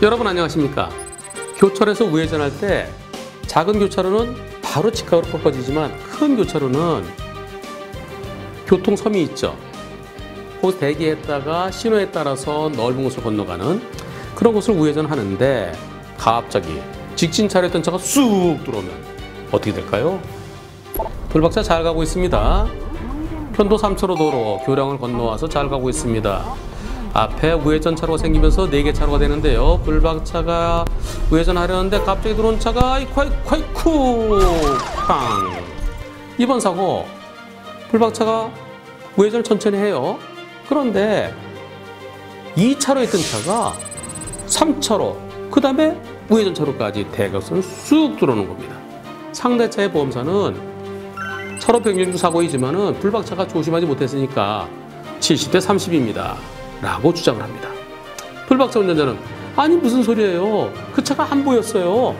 여러분 안녕하십니까? 교차로에서 우회전할 때 작은 교차로는 바로 직각으로 꺾어지지만 큰 교차로는 교통섬이 있죠. 거기서 대기했다가 신호에 따라서 넓은 곳을 건너가는 그런 곳을 우회전하는데 갑자기 직진 차례였던 차가 쑥 들어오면 어떻게 될까요? 불박차 잘 가고 있습니다. 편도 3차로 도로 교량을 건너와서 잘 가고 있습니다. 앞에 우회전 차로가 생기면서 4개 차로가 되는데요. 불박차가 우회전하려는데 갑자기 들어온 차가 아이쿠 아이쿠 아이쿠 팡 이번 사고 불박차가 우회전을 천천히 해요. 그런데 2차로에 있던 차가 3차로 그 다음에 우회전 차로까지 대각선을 쑥 들어오는 겁니다. 상대차의 보험사는 차로 변경주 사고이지만은 불박차가 조심하지 못했으니까 70대 30입니다. 라고 주장을 합니다. 불박차 운전자는 아니 무슨 소리예요? 그 차가 안 보였어요.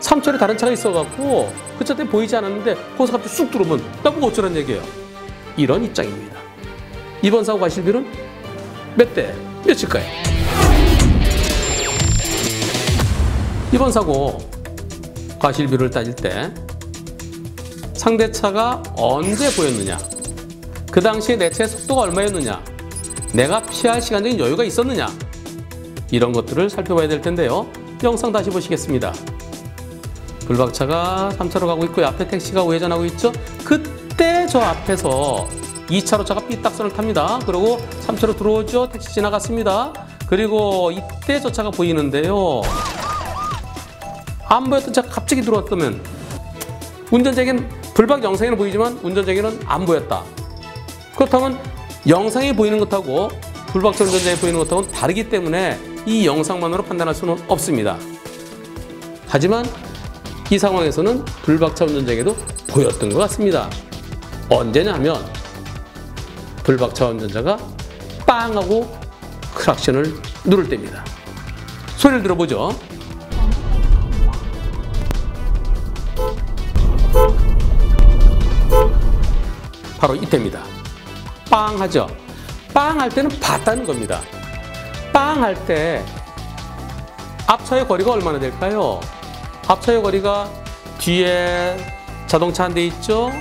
3차로에 다른 차가 있어갖고 그 차 때문에 보이지 않았는데 거기서 갑자기 쑥 들어오면 나보고 어쩌란 얘기예요. 이런 입장입니다. 이번 사고 과실비는 몇 대 몇일까요? 이번 사고 과실비를 따질 때 상대차가 언제 보였느냐 그 당시에 내 차의 속도가 얼마였느냐? 내가 피할 시간적인 여유가 있었느냐? 이런 것들을 살펴봐야 될 텐데요. 영상 다시 보시겠습니다. 불박차가 3차로 가고 있고 앞에 택시가 우회전하고 있죠. 그때 저 앞에서 2차로 차가 삐딱선을 탑니다. 그리고 3차로 들어오죠. 택시 지나갔습니다. 그리고 이때 저 차가 보이는데요. 안 보였던 차가 갑자기 들어왔다면 운전자에겐 불박 영상에는 보이지만 운전자에게는 안 보였다. 그렇다면 영상에 보이는 것하고 불박차 운전자에 보이는 것하고는 다르기 때문에 이 영상만으로 판단할 수는 없습니다. 하지만 이 상황에서는 불박차 운전자에게도 보였던 것 같습니다. 언제냐면 불박차 운전자가 빵 하고 크락션을 누를 때입니다. 소리를 들어보죠. 바로 이때입니다. 빵 하죠. 빵 할 때는 봤다는 겁니다. 빵 할 때 앞차의 거리가 얼마나 될까요? 앞차의 거리가 뒤에 자동차 한 대 있죠.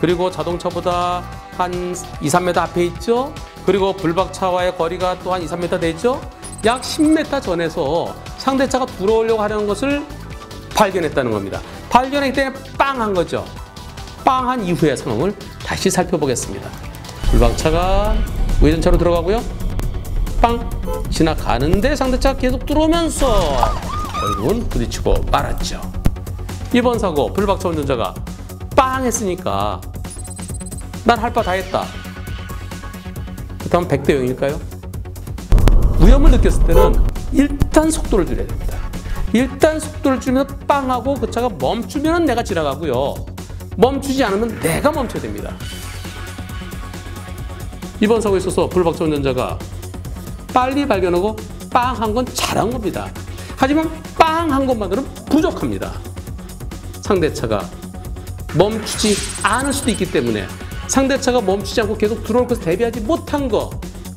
그리고 자동차보다 한 2, 3m 앞에 있죠. 그리고 불박차와의 거리가 또 한 2, 3m 되죠. 약 10m 전에서 상대차가 들어오려고 하는 것을 발견했다는 겁니다. 발견했기 때문에 빵 한 거죠. 빵 한 이후의 상황을 다시 살펴보겠습니다. 불박차가 우회전차로 들어가고요. 빵 지나가는데 상대차가 계속 들어오면서 결국은 부딪히고 말았죠. 이번 사고 불박차 운전자가 빵 했으니까 난 할 바 다 했다. 그렇다면 100대 0일까요? 위험을 느꼈을 때는 일단 속도를 줄여야 됩니다. 일단 속도를 줄이면서 빵 하고 그 차가 멈추면 내가 지나가고요. 멈추지 않으면 내가 멈춰야 됩니다. 이번 사고에 있어서 불박차 운전자가 빨리 발견하고 빵 한 건 잘한 겁니다. 하지만 빵 한 것만으로는 부족합니다. 상대차가 멈추지 않을 수도 있기 때문에 상대차가 멈추지 않고 계속 들어올 것을 대비하지 못한 것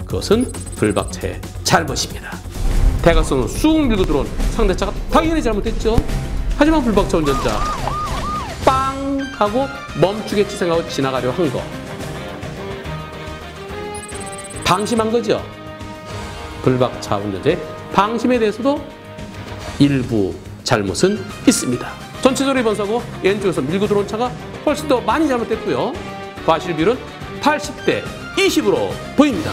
그것은 불박차의 잘못입니다. 대각선으로 쑥 밀고 들어온 상대차가 당연히 잘못했죠. 하지만 불박차 운전자 빵 하고 멈추겠지 생각하고 지나가려 한 거. 방심한 거죠. 운전자의 방심에 대해서도 일부 잘못은 있습니다. 전체적으로 이번 사고 왼쪽에서 밀고 들어온 차가 훨씬 더 많이 잘못됐고요. 과실비율은 80대 20으로 보입니다.